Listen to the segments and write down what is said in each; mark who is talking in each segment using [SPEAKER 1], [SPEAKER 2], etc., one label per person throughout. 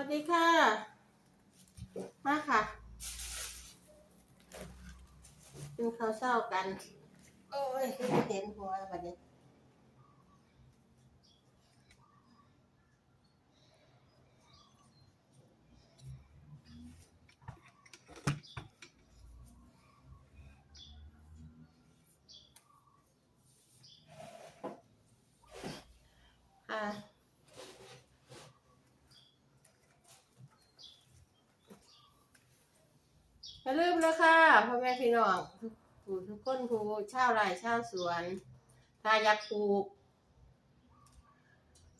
[SPEAKER 1] วัสดีค่ะ มาค่ะกินข้าวเช้ากัน โอ้ยคือเห็นหัววันนี้ ค่ะ อย่าลืมนะคะพ่อแม่พี่น้องทุกผู้ทุกคนผู้ชาวไร่ชาวสวนถ้าอยากปลูก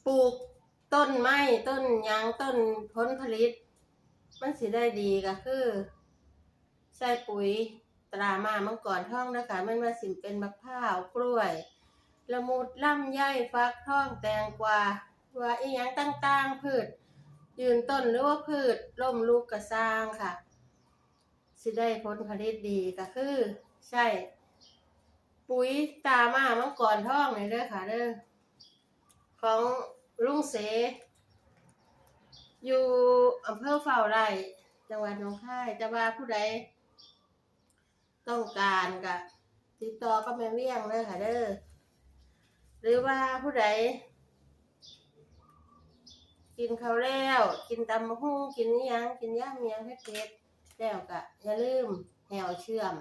[SPEAKER 1] ปลูกต้นไม้ต้นยางต้นผลผลิต มันสิได้ดีก็คือ ใส่ปุ๋ยตรามามังกรท่องนะคะม่ว่าสิเป็นมะพร้าวกล้วยละมุดล่ำไยฟักทองแตงกวาว่าอีหยังต่างๆพืช ยืนต้นหรือว่าพืชล่มลูกกระสร้างค่ะ สิได้ผลผลิตดีก็คือใช่ปุ๋ยตามามังกรทองนี่เด้อค่ะเด้อของลุงเส อยู่อำเภอเฝ้าไร่จังหวัดหนองคายจะว่าผู้ใดต้องการก็ติดต่อก็แม่เวียงเลยค่ะเด้อหรือว่าผู้ใดกินข้าวแล้ว กินตำมะฮุ่งกินอิหยังกินย่าเมียงเผ็ด แล้วก็อย่าลืมแหวเชื่อม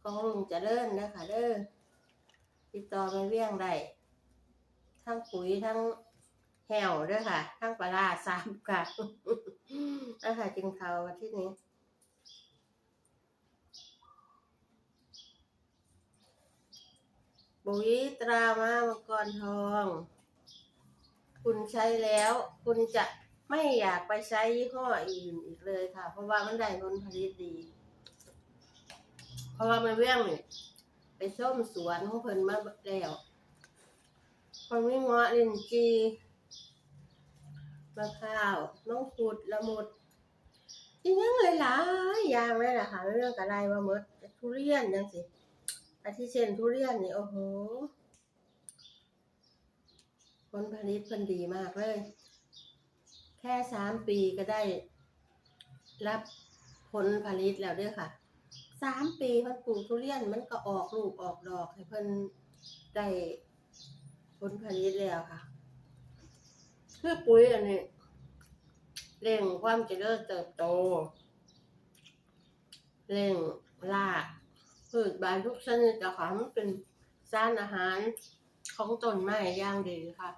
[SPEAKER 1] ของลุงจะเลิ่นนะคะเด้อติดต่อแม่เวียงได้ทั้งปุ๋ยทั้งแหวด้วยค่ะ ทั้งปลาสามค่ะนะคะกินข้าวที่นี้ปุ๋ยตรามามังกรทอง คุณใช้แล้ว คุณจะ ไม่อยากไปใช้ยี่ห้ออื่นอีกเลยค่ะ เพราะว่ามันได้ผลผลิตดี เพราะว่ามันเรื่องนี่ไปส้มสวนของเพิ่นมาแล้วคนไม่เงาะลินจีมะพร้าวน้องขุดละมุดอีกอยังหลายอย่างเลยล่ะค่ะเรื่องอะไรว่าหมดทุเรียนจังสิอาทิเช่นทุเรียนนี่โอ้โหผลผลิตเพิ่นดีมากเลย แค่สามปีก็ได้ รับผลผลิตแล้วเด้อค่ะสามปีเพิ่นปลูกทุเรียนมันก็ออกลูกออกดอกให้เพิ่นได้ผลผลิตแล้วค่ะ คือปุ๋ยอันนี้เร่งความเจริญเติบโต เร่งรากพืชใบทุกชนิดอะค่ะมันเป็นสารอาหารของต้นไม้อย่างดีค่ะ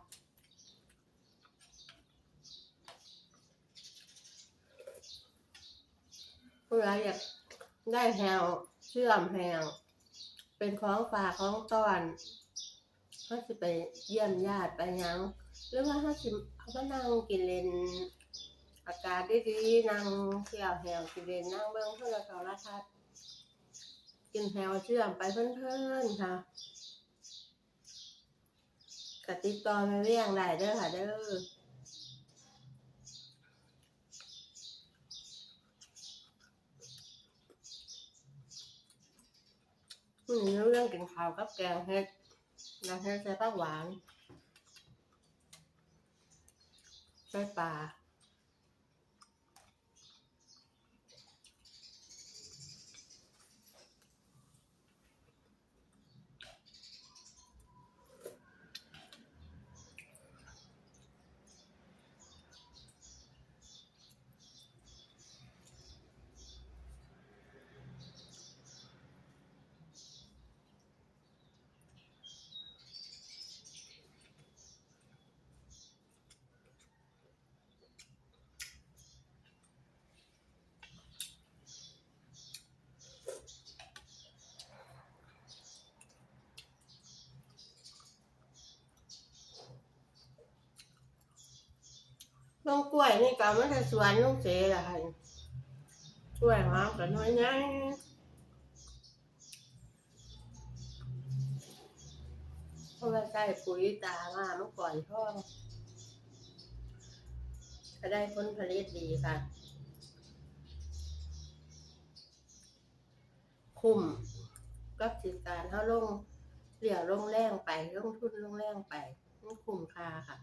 [SPEAKER 1] ผู้ใดอยากได้แฮวเชื่อมแฮวเป็นของฝากของต้อนเขาจะไปเยี่ยมญาติไปยังหรือว่าเขาสิเขาก็นั่งกินเลนอากาศดีๆนั่งเที่ยวแฮวกินเลนนั่งเบิ้งเพื่อเขาละทัดกินแฮวเชื่อมไปเพื่อนๆค่ะกติดต่อไม่เรียงได้เด้อค่ะเด้อ อืมเรื่องกินข้าวกับแกงเฮ็ดเราเฮ็ดใส่ปลาหวานใส่ปลา ลงกล้วยนี่ก็มันจะสวนลุงเสแหละค่ะกล้วยหอมกับน้อยง่ายเพราะว่าใส่ปุ๋ยตามาเมื่อก่อนพ่อก็ได้ผลผลิตดีค่ะ คุ้มกับสิการเท่าลงเหลี่ยวลงแรงไปลงทุนลงแรงไปมันคุ้มค่าค่ะ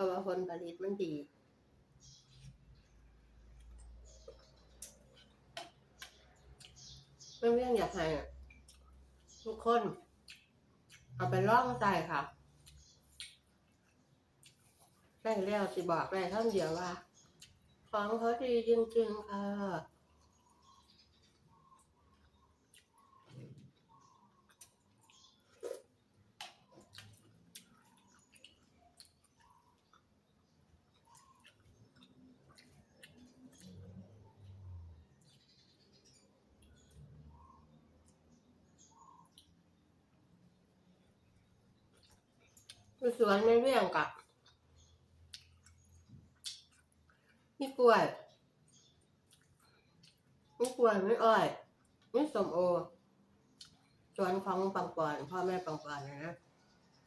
[SPEAKER 1] ราะว่าผลผลิตมันดีไม่เรื่องอยากให้ทุกคน เอาไปล่องใจค่ะได้เลี้ยวสิบอกได้ท่านเดียวว่า ของเขาดีจริงๆค่ะ คือสวนไม่เรี่ยงกับนี่กล้วยนี่กล้วยไม่อ้อยนี่สมโอสวนของปังปอนพ่อแม่ปังปอนนะนะ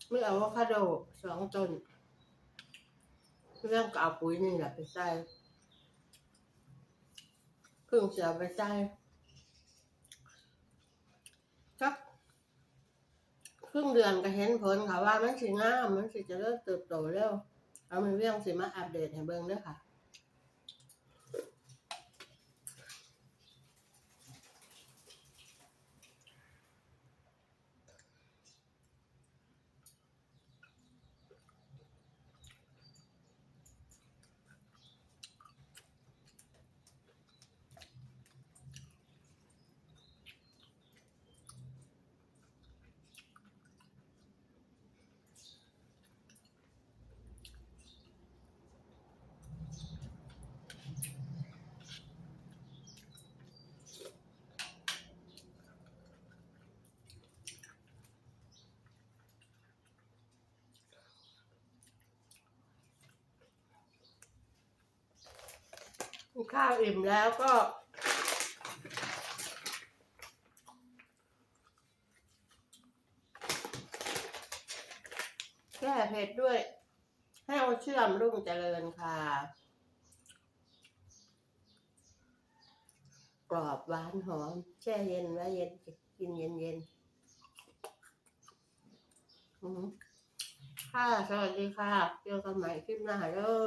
[SPEAKER 1] ไม่เอาว่าคาโดสองต้นเรื่องกับเอาปุ๋ยนี่แหละไปใส่ครึ่งเสือไปใส่ครับ ครึ่งเดือนก็เห็นผลค่ะว่ามันสิงามมันสิจะเริ่มเติบโตเร็วเอามันเรื่องสิมาอัปเดตให้เบิ่งเด้วยค่ะ ข้าวอิ่มแล้วก็ แก้เผ็ดด้วยแห้วเชื่อมรุ่งเจริญค่ะ กรอบหวานหอม แช่เย็นไว้เย็นกินเย็นเย็นๆค่ะ สวัสดีค่ะ เจอกันใหม่คลิปหน้าเด้อ